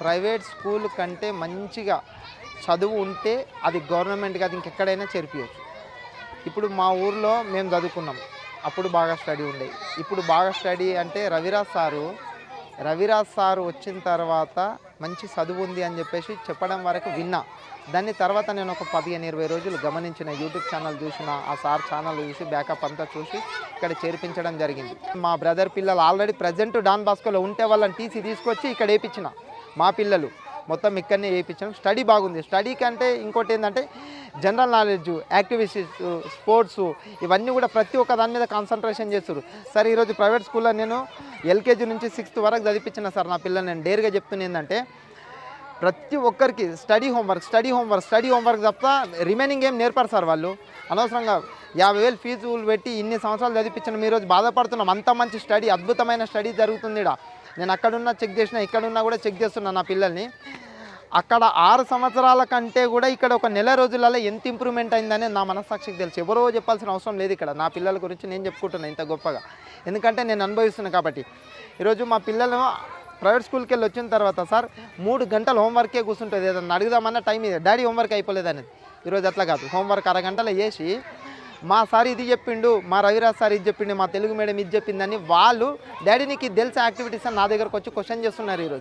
Private school కంటే మంచిగా చదువు ఉంటే అది గవర్నమెంట్ కాదు ఇంకెక్కడైనా చేర్పించచ్చు ఇప్పుడు మా ఊర్లో మేము చదువుకున్నాం. అప్పుడు బాగా స్టడీ ఉండేవి ఇప్పుడు బాగా స్టడీ అంటే రవిరాజ్ సారు. రవిరాజ్ సారు వచ్చిన తర్వాత మంచి చదువు ఉంది అని చెప్పేసి చెప్పడం వరకు విన్నా. దాని తర్వాత నేను ఒక పదిహేను ఇరవై రోజులు గమనించిన యూట్యూబ్ ఛానల్ చూసిన ఆ సార్ ఛానల్ చూసి బ్యాకప్ అంతా చూసి ఇక్కడ చేర్పించడం జరిగింది. మా బ్రదర్ పిల్లలు ఆల్రెడీ ప్రజెంట్ డాన్ బాస్కోలో ఉంటే వాళ్ళని టీసీ తీసుకొచ్చి ఇక్కడ వేయించిన. మా పిల్లలు మొత్తం ఇక్కడనే వేయించడం స్టడీ బాగుంది. స్టడీ కంటే ఇంకోటి ఏంటంటే జనరల్ నాలెడ్జ్ యాక్టివిటీస్ స్పోర్ట్స్ ఇవన్నీ కూడా ప్రతి ఒక్క దాని మీద కాన్సన్ట్రేషన్ చేస్తారు సార్ ఈరోజు ప్రైవేట్ స్కూల్లో నేను ఎల్కేజీ నుంచి సిక్స్త్ వరకు చదివించిన సార్ నా పిల్లలు. నేను డేర్గా చెప్తున్నా ఏంటంటే ప్రతి ఒక్కరికి study homework study homework study homework తప్ప రిమైనింగ్ ఏం నేర్పారు సార్ వాళ్ళు. అనవసరంగా యాభై వేలు ఫీజులు పెట్టి ఇన్ని సంవత్సరాలు చదివించిన మీ రోజు బాధపడుతున్నాం. అంత మంచి స్టడీ అద్భుతమైన స్టడీ జరుగుతుంది ఇక్కడ నేను అక్కడున్నా చెక్ చేసిన ఇక్కడున్నా కూడా చెక్ చేస్తున్నా నా పిల్లల్ని. అక్కడ ఆరు సంవత్సరాల కంటే కూడా ఇక్కడ ఒక నెల రోజులలో ఎంత ఇంప్రూవ్మెంట్ అయిందని నా మనస్సాక్షికి తెలుసు. ఎవరో చెప్పాల్సిన అవసరం లేదు ఇక్కడ. నా పిల్లల గురించి నేను చెప్పుకుంటున్నాను ఇంత గొప్పగా. ఎందుకంటే నేను అనుభవిస్తున్నాను కాబట్టి. ఈరోజు మా పిల్లలు ప్రైవేట్ స్కూల్కి వెళ్ళి వచ్చిన తర్వాత సార్ మూడు గంటలు హోంవర్కే కూర్చుంటుంది. ఏదన్నా అడుగుదామన్న టైం ఇది డాడీ హోంవర్క్ అయిపోలేదు అనేది ఈరోజు అట్లా కాదు. హోంవర్క్ అరగంటలో చేసి మా సార్ ఇది చెప్పిండు మా రవిరాజ్ సార్ ఇది చెప్పిండు మా తెలుగు మేడం ఇది చెప్పిందని వాళ్ళు డాడీ నీకు తెలిసే యాక్టివిటీస్ అని నా దగ్గరకు వచ్చి క్వశ్చన్ చేస్తున్నారు ఈరోజు.